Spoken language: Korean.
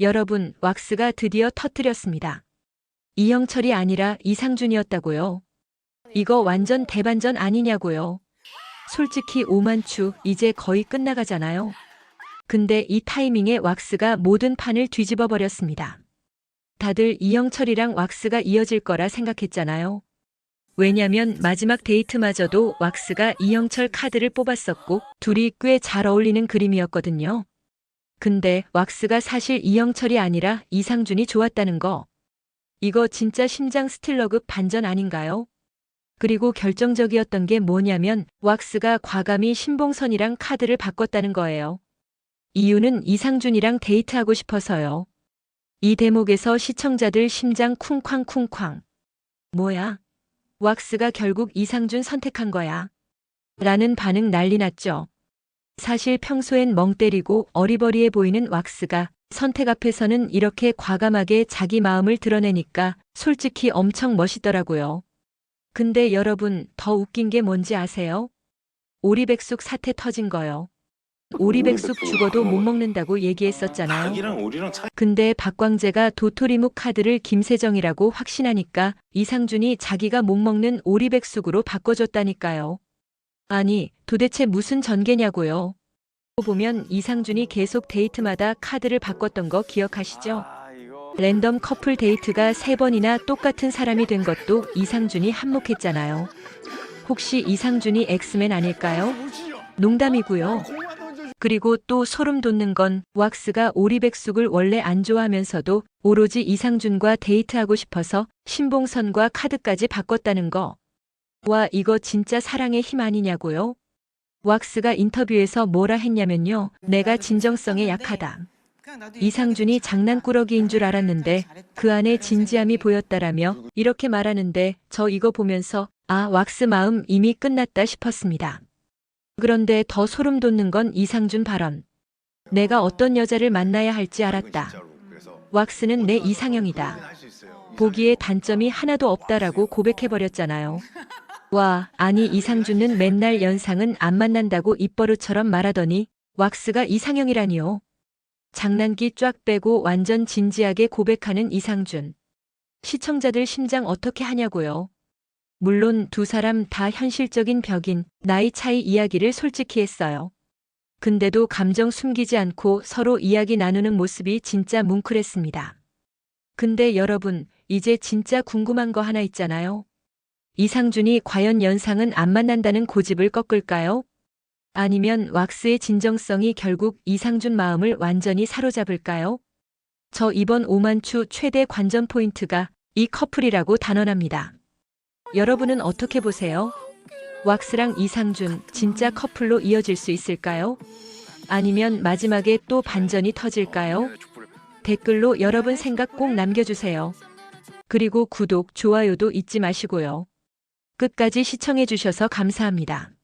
여러분, 왁스가 드디어 터뜨렸습니다. 이영철이 아니라 이상준이었다고요. 이거 완전 대반전 아니냐고요. 솔직히 오만추 이제 거의 끝나가잖아요. 근데 이 타이밍에 왁스가 모든 판을 뒤집어 버렸습니다. 다들 이영철이랑 왁스가 이어질 거라 생각했잖아요. 왜냐면 마지막 데이트마저도 왁스가 이영철 카드를 뽑았었고 둘이 꽤 잘 어울리는 그림이었거든요. 근데 왁스가 사실 이영철이 아니라 이상준이 좋았다는 거. 이거 진짜 심장 스틸러급 반전 아닌가요? 그리고 결정적이었던 게 뭐냐면 왁스가 과감히 신봉선이랑 카드를 바꿨다는 거예요. 이유는 이상준이랑 데이트하고 싶어서요. 이 대목에서 시청자들 심장 쿵쾅쿵쾅. 뭐야? 왁스가 결국 이상준 선택한 거야. 라는 반응 난리 났죠. 사실 평소엔 멍 때리고 어리버리해 보이는 왁스가 선택 앞에서는 이렇게 과감하게 자기 마음을 드러내니까 솔직히 엄청 멋있더라고요. 근데 여러분 더 웃긴 게 뭔지 아세요? 오리백숙 사태 터진 거요. 오리백숙 죽어도 못 먹는다고 얘기했었잖아요. 근데 박광재가 도토리묵 카드를 김세정이라고 확신하니까 이상준이 자기가 못 먹는 오리백숙으로 바꿔줬다니까요. 아니, 도대체 무슨 전개냐고요. 보면 이상준이 계속 데이트마다 카드를 바꿨던 거 기억하시죠? 아, 랜덤 커플 데이트가 세 번이나 똑같은 사람이 된 것도 이상준이 한몫했잖아요. 혹시 이상준이 엑스맨 아닐까요? 농담이고요. 그리고 또 소름 돋는 건 왁스가 오리백숙을 원래 안 좋아하면서도 오로지 이상준과 데이트하고 싶어서 신봉선과 카드까지 바꿨다는 거. 와, 이거 진짜 사랑의 힘 아니냐고요? 왁스가 인터뷰에서 뭐라 했냐면요. 내가 진정성에 약하다. 이상준이 장난꾸러기인 줄 알았는데 그 안에 진지함이 보였다라며 이렇게 말하는데 저 이거 보면서 아, 왁스 마음 이미 끝났다 싶었습니다. 그런데 더 소름 돋는 건 이상준 발언. 내가 어떤 여자를 만나야 할지 알았다. 왁스는 내 이상형이다. 보기에 단점이 하나도 없다라고 고백해버렸잖아요. 와, 아니 이상준은 맨날 연상은 안 만난다고 입버릇처럼 말하더니 왁스가 이상형이라니요. 장난기 쫙 빼고 완전 진지하게 고백하는 이상준. 시청자들 심장 어떻게 하냐고요. 물론 두 사람 다 현실적인 벽인 나이 차이 이야기를 솔직히 했어요. 근데도 감정 숨기지 않고 서로 이야기 나누는 모습이 진짜 뭉클했습니다. 근데 여러분, 이제 진짜 궁금한 거 하나 있잖아요. 이상준이 과연 연상은 안 만난다는 고집을 꺾을까요? 아니면 왁스의 진정성이 결국 이상준 마음을 완전히 사로잡을까요? 저 이번 오만추 최대 관전 포인트가 이 커플이라고 단언합니다. 여러분은 어떻게 보세요? 왁스랑 이상준 진짜 커플로 이어질 수 있을까요? 아니면 마지막에 또 반전이 터질까요? 댓글로 여러분 생각 꼭 남겨주세요. 그리고 구독, 좋아요도 잊지 마시고요. 끝까지 시청해주셔서 감사합니다.